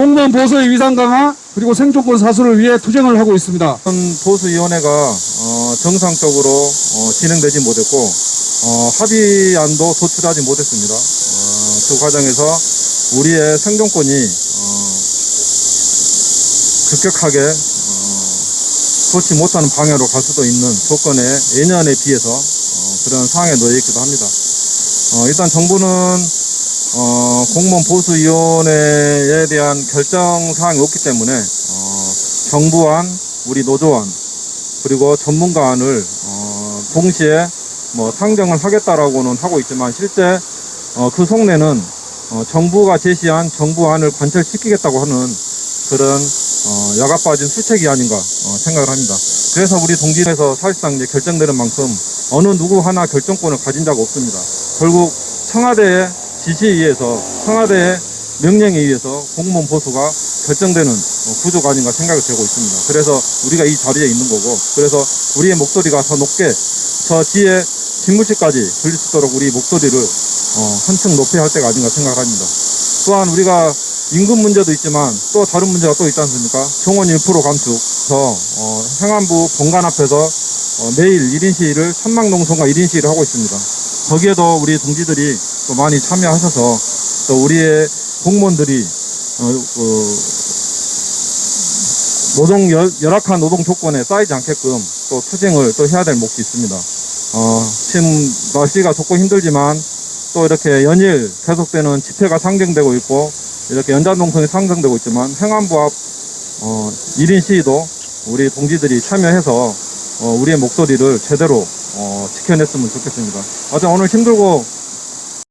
공무원 보수의 위상 강화 그리고 생존권 사수를 위해 투쟁을 하고 있습니다. 보수위원회가 어, 정상적으로 어, 진행되지 못했고 어, 합의안도 도출하지 못했습니다. 어, 그 과정에서 우리의 생존권이 어, 급격하게 어, 좋지 못하는 방향으로 갈 수도 있는 조건에 예년에 비해서 어, 그런 상황에 놓여 있기도 합니다. 어, 일단 정부는 어, 공무원 보수위원회에 대한 결정 사항이 없기 때문에 어, 정부안, 우리 노조안, 그리고 전문가안을 어, 동시에 뭐 상정을 하겠다라고는 하고 있지만 실제 어, 그 속내는 어, 정부가 제시한 정부안을 관철시키겠다고 하는 그런 어, 여가 빠진 수책이 아닌가 어, 생각을 합니다. 그래서 우리 동지에서 사실상 이제 결정되는 만큼 어느 누구 하나 결정권을 가진 자가 없습니다. 결국 청와대의 지시에 의해서 청와대의 명령에 의해서 공무원 보수가 결정되는 어, 구조가 아닌가 생각이 되고 있습니다. 그래서 우리가 이 자리에 있는 거고 그래서 우리의 목소리가 더 높게 저 뒤에 집무실까지 들릴 수 있도록 우리 목소리를 어, 한층 높여야 할 때가 아닌가 생각합니다. 또한 우리가 임금 문제도 있지만 또 다른 문제가 또 있지 않습니까? 정원 1% 감축서 어, 행안부 본관 앞에서 어, 매일 1인 시위를 천막 농성과 1인 시위를 하고 있습니다. 거기에도 우리 동지들이 또 많이 참여하셔서 또 우리의 공무원들이 어, 어, 노동 열, 열악한 노동 조건에 쌓이지 않게끔 또 투쟁을 또 해야 될 몫이 있습니다. 어, 지금 날씨가 덥고 힘들지만 또 이렇게 연일 계속되는 집회가 상정되고 있고 이렇게 연장동성이 상정되고 있지만 행안부 앞 어, 1인 시위도 우리 동지들이 참여해서 어, 우리의 목소리를 제대로 어, 지켜냈으면 좋겠습니다. 하여튼 오늘 힘들고